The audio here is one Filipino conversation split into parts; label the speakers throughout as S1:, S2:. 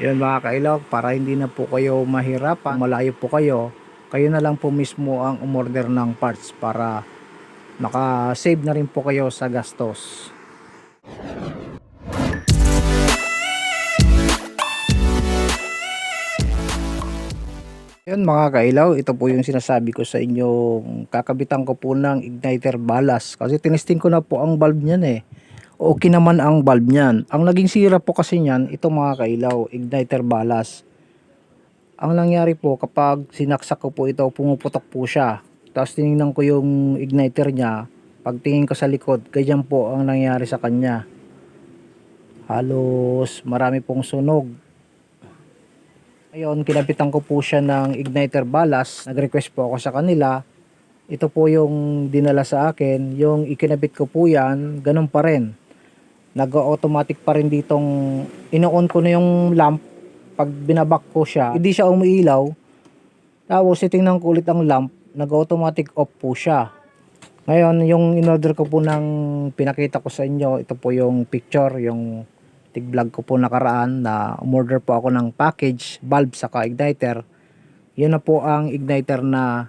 S1: Yun mga kailaw, para hindi na po kayo mahirapan, malayo po kayo, kayo na lang po mismo ang umorder ng parts para maka-save na rin po kayo sa gastos. Yun mga kailaw, ito po yung sinasabi ko sa inyo, kakabitan ko po ng igniter balas kasi tinesting ko na po ang bulb niyan eh. Okay naman ang bulb niyan. Ang naging sira po kasi niyan, ito mga kailaw, igniter balas. Ang nangyari po kapag sinaksak ko po ito, pumuputok po siya. Tapos tinignan ko yung igniter niya, pagtingin ko sa likod, ganyan po ang nangyari sa kanya. Halos marami pong sunog. Ngayon, kinapitan ko po siya ng igniter balas. Nag-request po ako sa kanila. Ito po yung dinala sa akin. Yung ikinabit ko po yan, ganun pa rin. Nag-automatic pa rin ditong, ino-on ko na yung lamp. Pag binabak ko siya, hindi siya umiilaw. Tapos, titingnan ko ulit ang lamp, nag-automatic off po siya. Ngayon, yung in-order ko po ng pinakita ko sa inyo, ito po yung picture, yung tig-vlog ko po nakaraan na umorder po ako ng package, bulb saka igniter. Yun na po ang igniter na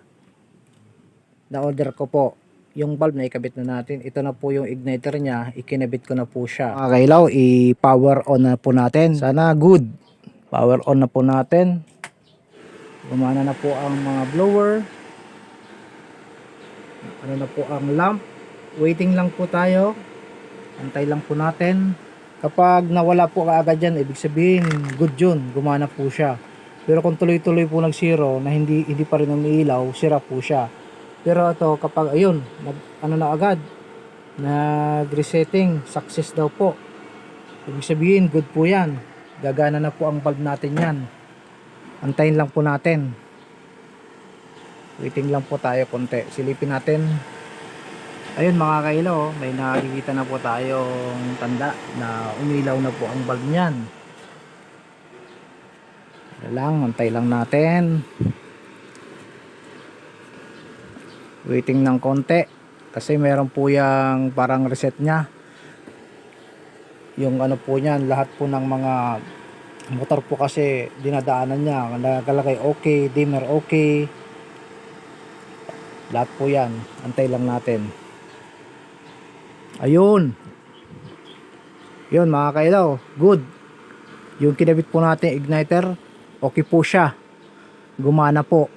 S1: na-order ko po. Yung bulb na ikabit na natin, ito na po yung igniter niya, ikinabit ko na po siya. Mga kailaw, i-power on na po natin. Sana good. Power on na po natin. Gumana na po ang mga blower. Ano na po ang lamp. Waiting lang po tayo. Antay lang po natin. Kapag nawala po kaagad yan, ibig sabihin, good yun, gumana po siya. Pero kung tuloy-tuloy po nag-zero na hindi, hindi pa rin umiilaw, sira po siya. Pero ito, kapag, ayun, nag, ano na agad, nag-resetting, success daw po. Ibig sabihin, good po yan. Gagana na po ang bulb natin yan. Antayin lang po natin. Waiting lang po tayo konti. Silipin natin Ayun mga kailaw, may nakikita na po tayong tanda na umilaw na po ang bulb niyan. Wala lang, antay lang natin. Waiting ng konti kasi meron po yung parang reset niya. Yung ano po niyan, lahat po ng mga motor po kasi dinadaanan niya. Nakalagay okay, dimmer okay. Lahat po yan. Antay lang natin. Ayun. Yun mga kailaw. Good. Yung kinabit po natin igniter, okay po siya. Gumana po.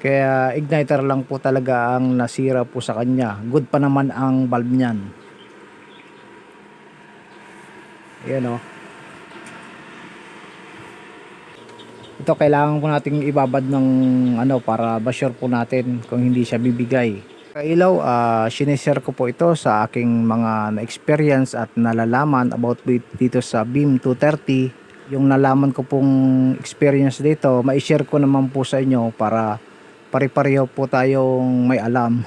S1: Kaya igniter lang po talaga ang nasira po sa kanya. Good pa naman ang bulb niyan. Ayan o. Ito kailangan po nating ibabad ng ano para ba-sure po natin kung hindi siya bibigay. Kailaw, uh, sinishare ko po ito sa aking mga na-experience at nalalaman about dito sa BIM 230. Yung nalaman ko pong experience dito, ma-share ko naman po sa inyo para pare-pareho po tayong may alam.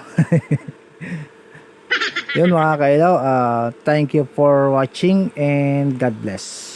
S1: Yun mga kailaw, uh, thank you for watching and God bless.